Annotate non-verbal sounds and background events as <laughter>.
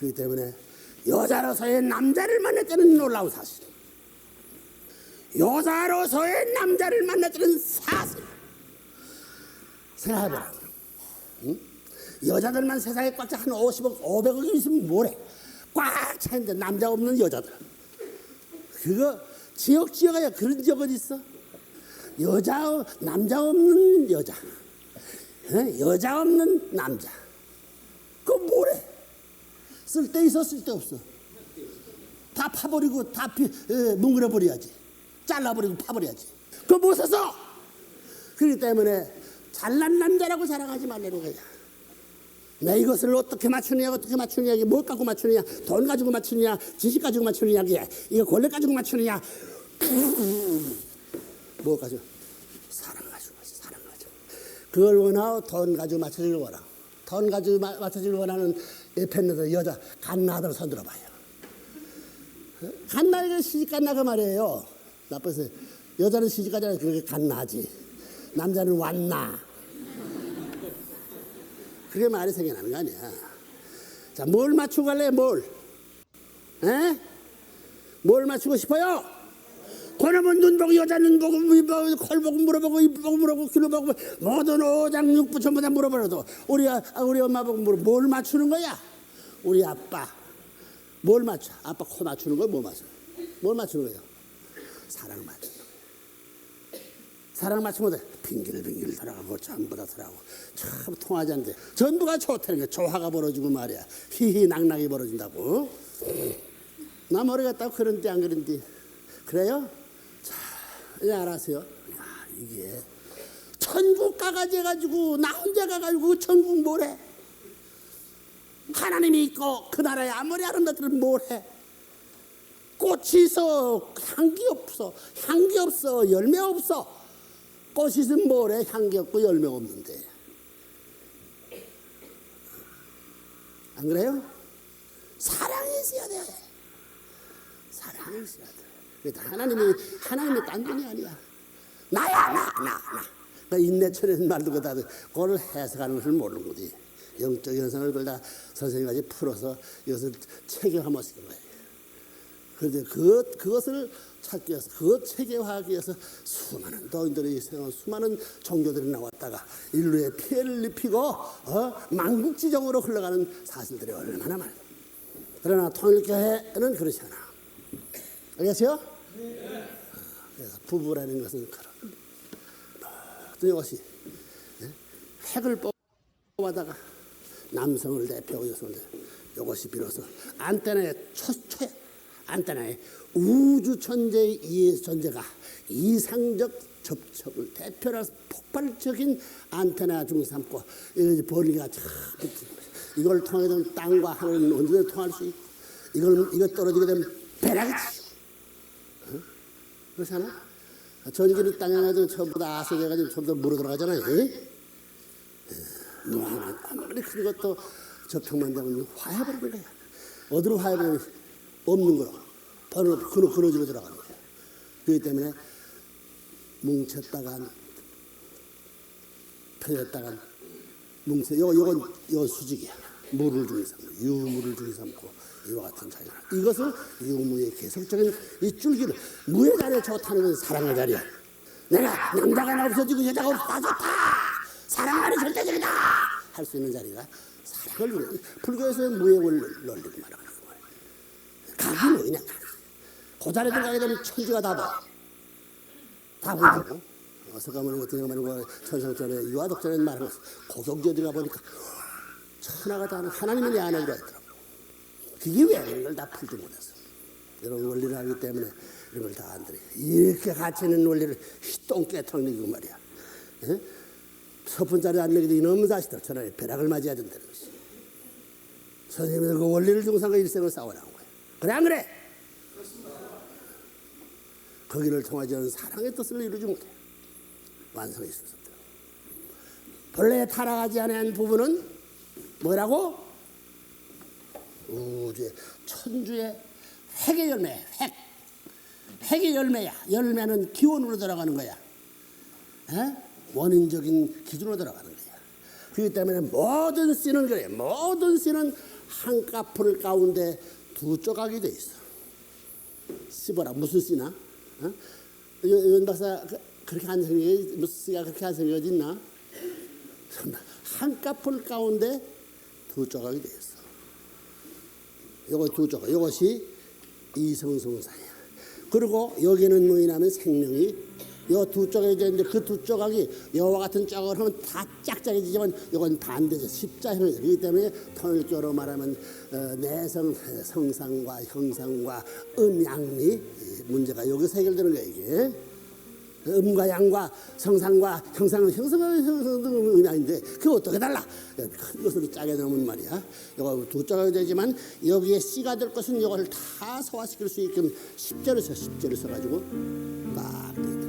그렇기 때문에 여자로서의 남자를 만났다는 놀라운 사실. 여자로서의 남자를 만났다는 사실. 생각해보라. 응? 여자들만 세상에 꽉 차 한 50억, 500억이 있으면 뭐래? 꽉 차있는데 남자 없는 여자들. 그거 지역 지역에 그런 지역 어디 있어? 여자 남자 없는 여자, 에? 여자 없는 남자. 쓸데 있어 쓸데 없어. 다 파버리고 다 피, 에, 뭉그려 버려야지. 잘라버리고 파버려야지. 그거 못 써서. 그렇기 때문에 잘난 남자라고 자랑하지 말라는 거야. 내 이것을 어떻게 맞추느냐, 어떻게 맞추느냐, 이게 뭘 갖고 맞추느냐, 돈 가지고 맞추느냐, 지식 가지고 맞추느냐, 이게 이거 권력 가지고 맞추느냐, 뭘 <laughs> 가지고? 사랑 가지고 맞춰, 사랑 가지고. 그걸 원하고 돈 가지고 맞춰주길 원하고, 돈 가지고 마- 맞춰주길 원하는 이 팬들 여자 갓나들 손들어 봐요. 갓나이가 시집 갔나 그 말이에요. 나빠서 여자는 시집 가잖아요. 그게 갓나지. 남자는 왔나. 그게 말이 생겨나는 거 아니야. 자, 뭘 맞추고 갈래, 뭘? 에? 뭘 맞추고 싶어요? 그놈은 눈 보고 여자 눈 보고 입 보고 콜 보고 물어보고 입 보고 물어보고 귀로 보고 모든 오장 육부 전부 다 물어버려도 우리 아, 우리 엄마 보고 물어 뭘 맞추는 거야? 우리 아빠 뭘 맞춰? 아빠 코 맞추는 거야? 뭐 맞춰? 뭘 맞추는 거예요? 사랑 거야. 사랑 맞추면 돼. 빙글빙글 돌아가고 전부 다 돌아가고 참 통하지 않는데 전부가 좋다는 게 조화가 벌어지고 말이야. 히히 낙낙이 벌어진다고. 나 모르겠다고 그런지 안 그런지 그래요? 자 이제 알았어요. 야 이게 천국 가가지 해가지고 나 혼자 가가지고 천국 뭐래? 하나님이 있고 그 나라에 아무리 아름답들은 뭐래? 꽃이 있어 향기 없어 향기 없어 열매 없어 꽃이 있으면 뭐래 향기 없고 열매 없는데 안 그래요? 사랑이 있어야 돼 사랑이 있어야 돼 하나님이 하나님이 딴 분이 아니야 나야 나 나 나. 그 인내철의 말도 그다 그걸 해석하는 것을 모르는 거지 영적 현상을 그걸 다 선생님까지 풀어서 이것을 체계화하면 쓰는 거예요 그런데 그, 그것을 찾기 위해서, 그것 체계화하기 위해서 수많은 도인들이 생각, 수많은 종교들이 나왔다가 인류에 피해를 입히고, 어, 망국지적으로 흘러가는 사실들이 얼마나 많아요. 그러나 통일교회는 그렇지 않아. 알겠어요? 그래서 부부라는 것은 그런 모든 것이 예? 핵을 뽑아다가 남성을 대표하고 여성을 대표 이것이 비로소 안테나의 초초야 안테나의 우주 천재의 이 존재가 이상적 접촉을 대표로서 폭발적인 안테나 중 삼고 이 벌리가 거죠. 이걸 통해서 땅과 하늘은 언제든 통할 수 있고 이걸 이거 떨어지게 되면 배락이 치고 어? 그렇잖아 전기는 땅에 가지고 전부 다 아세돼가지고 전부 다 물어 들어가잖아요 예? 무한한 아무리 큰 것도 접촉만 되면 화해버리는 거야. 어디로 화해버리면 없는 거로 바로 그로 그로지로 들어가는 거야. 그렇기 때문에 뭉쳤다간 펴졌다간 뭉쳐. 요 요건 요 수직이야. 물을 중에 삼고 유물을 중에 삼고 이와 같은 자리. 이것을 유무의 계속적인 이 줄기를 무의 자리에 좋다는 건 사랑의 자리야. 내가 남자가 나 없어지고 여자가 없다 좋다. 사랑하는 절대적이다 할 수 있는 자리가 사랑을 위해 불교에서는 무행을 논리고 말하는 거예요. 각이 뭐냐 각. 그 자리에 가게 되면 천지가 다 봐. 다 보이고. 어서 가면 같은 경우 말하는 거 천상전에 유아독전에 말하는 거 고경지어디 가 보니까 천하가 다 하는 하나님은 내 안에 들어있더라고. 그게 왜 이런 걸다 풀지 못했어. 이런 원리를 하기 때문에 이런 걸 다 안 들어. 이렇게 가치 있는 원리를 똥 깨통내고 말이야. 예? 서푼 자리에 앉는 이놈의 자식들 저는 벼락을 맞아야 된다는 것이. 선생님은 그 원리를 중상과 일생을 싸워나온 거야. 그래 안 그래? 거기를 통하지 사랑의 뜻을 이루지 못해. 완성이 있었다. 본래 타락하지 않은 부분은 뭐라고? 우주의 천주의 핵의 열매, 핵. 핵의 열매야. 열매는 기원으로 들어가는 거야. 에? 원인적인 기준으로 들어가는 거야. 그렇기 때문에 모든 씨는 그래. 모든 씨는 한 까풀 가운데 두 조각이 돼 있어. 씹어라 무슨 씨나? 어? 요- 연 박사 그- 그렇게 한 성경이 무슨 씨가 그렇게 한 어디 있나? 한 까풀 가운데 두 조각이 돼 있어. 요거 두 조각. 이것이 이성성사야. 그리고 여기는 뭐냐면 생명이 요 두 조각이 되는데 그 두 조각이 여와 같은 조각을 하면 다 짝짝이지만 이건 반대죠 십자형이죠. 그렇기 때문에 통일교로 말하면 어, 내성 성상과 형상과 음양리 문제가 여기서 해결되는 거예요 이게. 음과 양과 성상과 형상은 형상은 형상은 음양인데 그거 어떻게 달라? 큰 것으로 짜게 넣으면 말이야. 이거 두 조각이 되지만 여기에 씨가 될 것은 이걸 다 소화시킬 수 있게끔 십자를 써 십자를 써가지고 딱